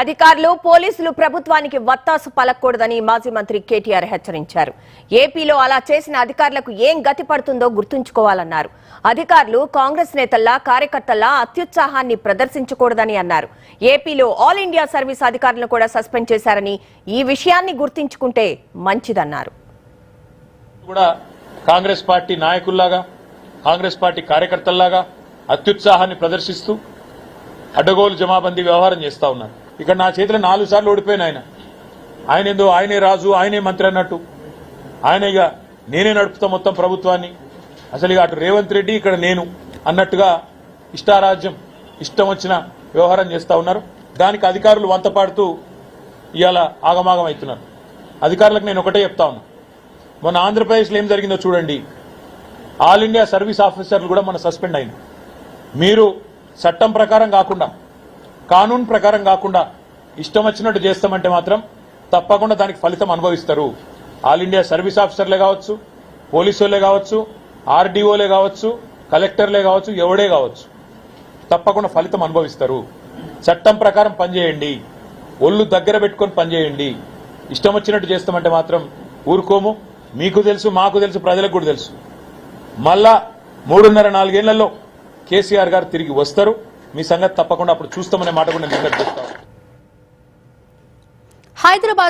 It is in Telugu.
అధికారులు పోలీసులు ప్రభుత్వానికి వత్తాసు పలకూడదని మాజీ మంత్రి కేటీఆర్ హెచ్చరించారు. ఏపీలో అలా చేసిన అధికారులకు ఏం గతి పడుతుందో గుర్తుంచుకోవాలన్నారు. అధికారులు కాంగ్రెస్ నేతల్లా కార్యకర్తల్లా అత్యుత్సాహాన్ని ప్రదర్శించకూడదని అన్నారు. ఏపీలో ఆల్ ఇండియా సర్వీస్ అధికారులను కూడా సస్పెండ్ చేశారని ఈ విషయాన్ని గుర్తించుకుంటే మంచిదన్నారు. కూడా కాంగ్రెస్ పార్టీ నాయకుల్లాగా కాంగ్రెస్ పార్టీ కార్యకర్తల్లాగా అత్యుత్సాహాన్ని ప్రదర్శిస్తూ అడ్డగోలు జమాబందీ వ్యవహారం చేస్తా ఉన్నారు. ఇక్కడ నా చేతిలో నాలుగు సార్లు ఓడిపోయాను ఆయన. ఆయన ఏందో ఆయనే రాజు ఆయనే మంత్రి అన్నట్టు. ఆయన ఇక నేనే నడుపుతా మొత్తం ప్రభుత్వాన్ని. అసలు ఇక అటు రేవంత్ రెడ్డి ఇక్కడ నేను అన్నట్టుగా ఇష్టారాజ్యం ఇష్టం వచ్చిన వ్యవహారం చేస్తూ ఉన్నారు. దానికి అధికారులు వంతపాడుతూ ఇవాళ ఆగమాగం అవుతున్నారు. అధికారులకు నేను ఒకటే చెప్తా ఉన్నా. మొన్న ఆంధ్రప్రదేశ్లో ఏం జరిగిందో చూడండి. ఆల్ ఇండియా సర్వీస్ ఆఫీసర్లు కూడా మన సస్పెండ్ అయింది మీరు చట్టం ప్రకారం కాకుండా కానూన్ ప్రకారం కాకుండా ఇష్టం వచ్చినట్టు చేస్తామంటే మాత్రం తప్పకుండా దానికి ఫలితం అనుభవిస్తారు. ఆల్ ఇండియా సర్వీస్ ఆఫీసర్లే కావచ్చు పోలీసులే కావచ్చు ఆర్డీఓలే కావచ్చు కలెక్టర్లే కావచ్చు ఎవడే కావచ్చు. తప్పకుండా ఫలితం అనుభవిస్తారు. చట్టం ప్రకారం పనిచేయండి. ఒళ్ళు దగ్గర పెట్టుకొని పనిచేయండి. ఇష్టం వచ్చినట్టు చేస్తామంటే మాత్రం ఊరుకోము. మీకు తెలుసు మాకు తెలుసు ప్రజలకు కూడా తెలుసు. మళ్ళా మూడున్నర నాలుగేళ్ళలో కేసీఆర్ గారు తిరిగి వస్తారు. మీ సంగతి తప్పకుండా అప్పుడు చూస్తామనే మాట కూడా నేను విజ్ఞప్తి హైదరాబాద్